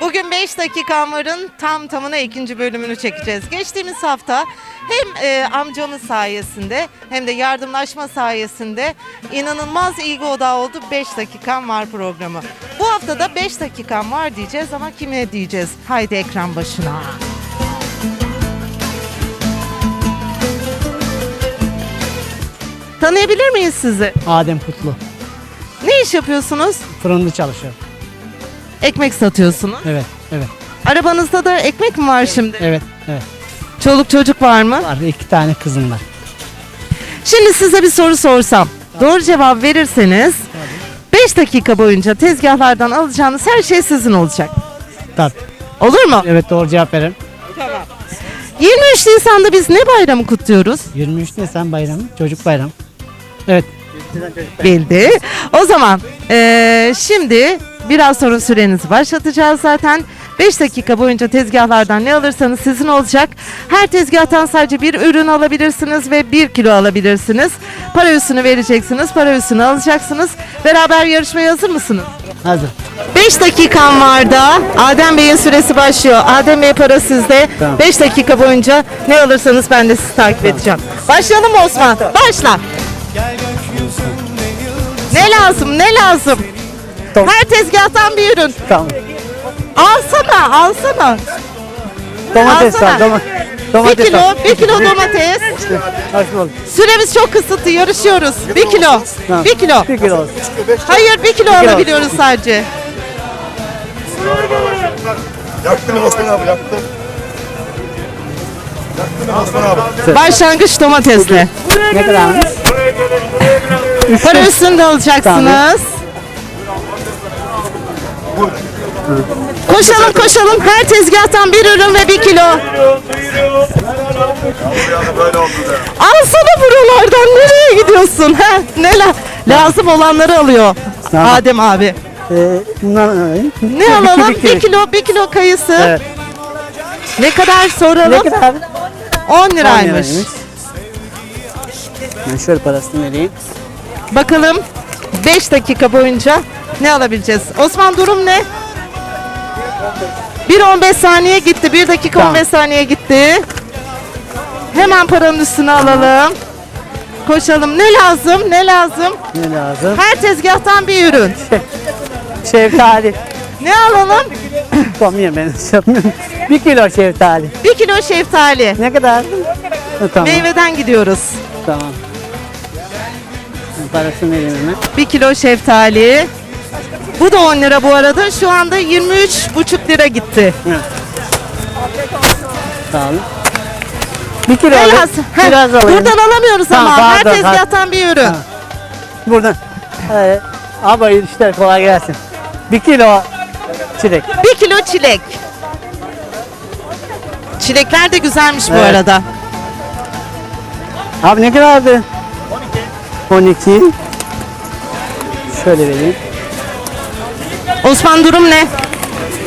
Bugün 5 dakika varın tam tamına ikinci bölümünü çekeceğiz. Geçtiğimiz hafta hem e, amcamız sayesinde hem de yardımlaşma sayesinde inanılmaz ilgi odağı oldu 5 dakikam var programı. Bu hafta da 5 dakikam var diyeceğiz ama kime diyeceğiz? Haydi ekran başına. Tanıyabilir miyiz sizi? Adem Kutlu. Ne iş yapıyorsunuz? Fırında çalışıyorum. Ekmek satıyorsunuz. Evet, evet, Arabanızda da ekmek mi var şimdi? evet, evet. Çoluk çocuk var mı? Var iki tane kızım var. Şimdi size bir soru sorsam. Doğru cevap verirseniz 5 dakika boyunca tezgahlardan alacağınız her şey sizin olacak. Tabii. Olur mu? Evet doğru cevap veririm. 23 Nisan'da biz ne bayramı kutluyoruz? 23 Nisan bayramı, çocuk bayramı. Evet. Bildi. O zaman eee, şimdi biraz sonra sürenizi başlatacağız zaten. 5 dakika boyunca tezgahlardan ne alırsanız sizin olacak. Her tezgahtan sadece bir ürün alabilirsiniz ve 1 kilo alabilirsiniz. Para üstünü vereceksiniz, para üstünü alacaksınız. Beraber yarışmaya hazır mısınız? Hazır. 5 dakikam var da Adem Bey'in süresi başlıyor. Adem Bey para sizde. Tamam. 5 dakika boyunca ne alırsanız ben de sizi takip edeceğim. Başlayalım mı Osman? Başla. Ne lazım? Ne lazım? Tamam. Her tezgahtan bir ürün. Tamam. Alsana, alsana. Domates Alsana. var, doma- Bir domates kilo, var. bir kilo domates. Süremiz çok kısıtlı, yarışıyoruz. Bir kilo, Tamam. bir kilo. Bir kilo. Hayır, bir kilo kilo. alabiliyoruz sadece. Yaktın Osman abi yaktın. Yaktın Osman abi. Başlangıç domatesle. Ne kadarmış? Para üstünde alacaksınız. Koşalım koşalım. Her tezgahtan bir ürün ve bir kilo. Alsana buralardan. Nereye gidiyorsun? Ha? Ne la- lazım olanları alıyor. Tamam. Adem abi. Ee, Ne alalım? Bir kilo, bir kilo kayısı. Evet. Ne kadar Ne soralım? kadar? 10 liraymış. Ben şöyle parasını vereyim. Bakalım 5 dakika boyunca ne alabileceğiz? Osman durum ne? 1.15 saniye gitti. 1 dakika Tamam. 15 saniye gitti. Hemen paranın üstüne alalım. Koşalım. Ne lazım? Ne lazım? Ne lazım? Her tezgahtan bir ürün. Şeftali. Ne alalım? Yapamıyorum ben. Bir kilo şeftali. 1 kilo şeftali. Ne kadar? Tamam. Meyveden gidiyoruz. Tamam. Parasını vereyim hemen. 1 kilo şeftali. Bu da 10 lira bu arada. Şu anda 23,5 lira gitti. Sağ olun. Bir kilo Ne alayım. Heh, Biraz alayım. Buradan alamıyoruz Tamam, ama. Her pardon, tezgahtan bir ürün. Ha. Buradan. Ee, abi hayırlı işler kolay gelsin. Bir kilo çilek. Bir kilo çilek. Çilekler de güzelmiş bu Evet. arada. Abi ne kadardı? 12. 12. Şöyle vereyim. Osman durum ne?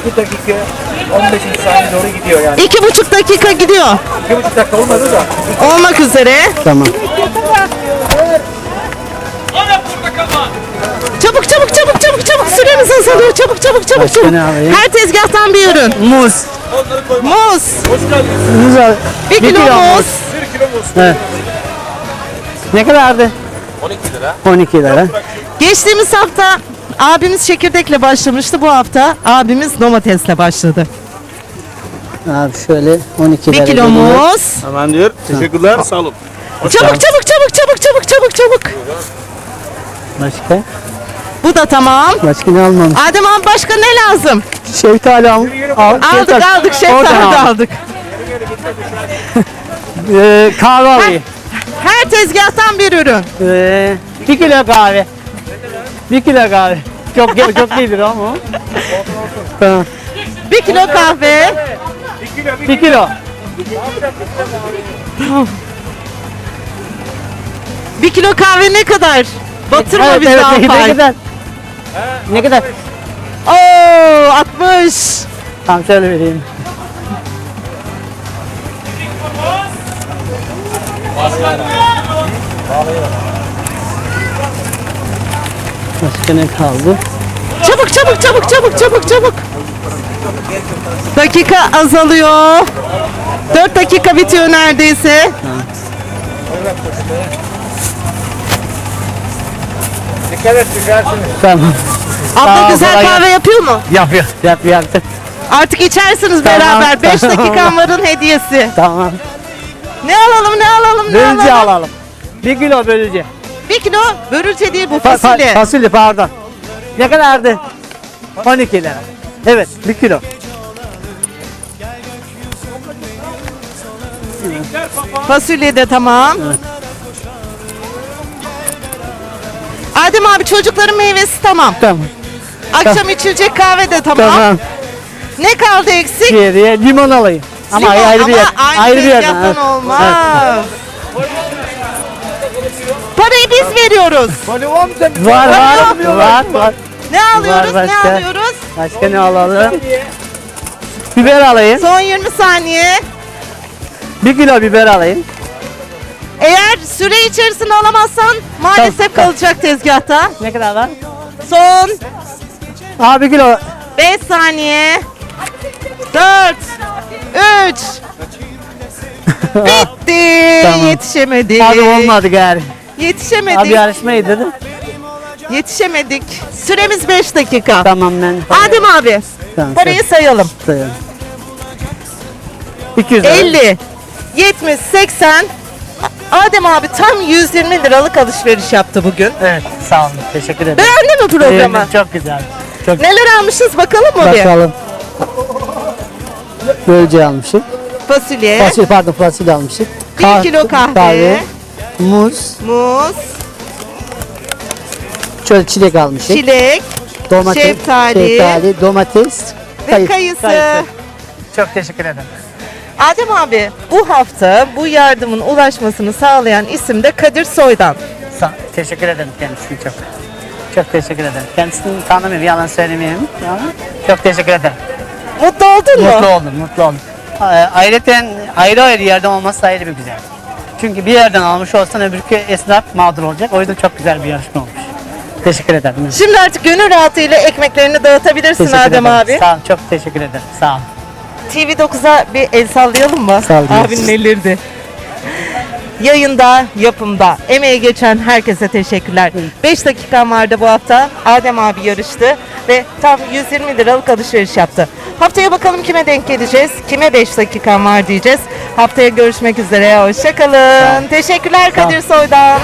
Bir dakika 15 saniye doğru gidiyor yani. İki buçuk dakika gidiyor. 2,5 dakika olmadı da. Olmak üzere. Tamam. Çabuk çabuk çabuk çabuk çabuk süremiz azalıyor. Çabuk çabuk çabuk Başka çabuk. ne alayım? Her tezgahtan bir ürün. Muz. Muz. Muz al. Bir kilo muz. Evet. Ne kadardı? 12 lira. 12 lira. Geçtiğimiz hafta abimiz çekirdekle başlamıştı. Bu hafta abimiz domatesle başladı. Abi şöyle 12 lira. Bir kilo geliyor. muz. Hemen diyor. Teşekkürler. Sağ olun. Çabuk çabuk çabuk çabuk çabuk çabuk çabuk. Başka? Bu da tamam. Başka ne almamış? Adem abi başka ne lazım? Şeftali al. al Aldık şeftali. aldık şeftali Oradan de al. aldık. Ee, kahve alayım. Her tezgahtan bir ürün. Ee, bir kilo kahve. Bir kilo kahve. Çok çok iyidir ama. tamam. Bir kilo kahve. Bir kilo. Bir kilo kahve ne kadar? Batırma Evet, bizi evet, ne, ne Alpay. kadar? Ne kadar? Oo 60. Tamam şöyle vereyim. Başka ne kaldı? Çabuk çabuk çabuk çabuk çabuk çabuk. Dakika azalıyor. 4 dakika bitiyor neredeyse. Dikkat et düşersiniz. Tamam. Abla Sağ ol, güzel kolay kahve yapıyor mu? Yapıyor. Yap yaptı. Artık içersiniz Tamam, beraber. 5 tamam. dakikan varın hediyesi. Tamam. Ne alalım ne alalım ne Bölücü alalım? alalım. Bir kilo bölücü. 1 kilo börülce değil bu Fa- fa- fasulye. fasulye pardon. Ne kadardı? 12 lira. Evet bir kilo. Fasulye de tamam. Adem abi çocukların meyvesi tamam. Tamam. Akşam içilecek kahve de tamam. Tamam. Ne kaldı eksik? Geriye limon alayım. Ama Limon, ayrı bir yer. ama aynı Ayrı bir yerden. tezgahtan evet. olmaz. Biz veriyoruz. Sen Evet. Var var var var. Ne alıyoruz? Var ne başka. alıyoruz? Başka ne alalım? Biber alayım. Son 20 saniye. Bir kilo biber alayım. Eğer süre içerisinde alamazsan maalesef Tamam. kalacak tezgahta. Ne kadar var? Son Aa bir kilo. 5 saniye. 4 3 Bitti. Tamam. Yetişemedik. Abi olmadı gari. Yetişemedik. Abi yarışmayı dedi. Yetişemedik. Süremiz 5 dakika. Tamam ben. Adem abi Tamam, parayı sayalım. sayalım. 200 lira. 50 70 80 Adem abi tam 120 liralık alışveriş yaptı bugün. Evet sağ olun. Teşekkür ederim. Beğendin mi programı? Beğendim, Çok güzel. Çok Neler almışız bakalım mı bir? Bakalım. Bölce almışım. Fasulye, Fasulye pardon fasulye almışım. Bir Kah- kilo kahve. Muz, muz, şöyle çilek almışım. çilek domates, şeftali. şeftali, domates, ve kayısı. Çok teşekkür ederim. Adem abi bu hafta bu yardımın ulaşmasını sağlayan isim de Kadir Soydan. Sa- teşekkür ederim kendisine çok. Çok teşekkür ederim. Kendisini tanımıyorum, yalan söylemeyeyim. Ama çok teşekkür ederim. Mutlu oldun mu? Mutlu oldum, mutlu oldum. Ayrıca ayrı ayrı yerden olması ayrı bir güzel. Çünkü bir yerden almış olsan öbürkü esnaf mağdur olacak. O yüzden çok güzel bir yarışma olmuş. Teşekkür ederim. Şimdi artık gönül rahatıyla ekmeklerini dağıtabilirsin Teşekkür Adem ederim. abi. Sağ ol, çok teşekkür ederim. Sağ ol. TV9'a bir el sallayalım mı? Sallıyoruz. Abinin ellirdi. Yayında, yapımda, emeği geçen herkese teşekkürler. 5 dakika vardı bu hafta. Adem abi yarıştı ve tam 120 liralık alışveriş yaptı. Haftaya bakalım kime denk geleceğiz? Kime 5 dakika var diyeceğiz. Haftaya görüşmek üzere. Hoşçakalın. Teşekkürler Kadir Soydan.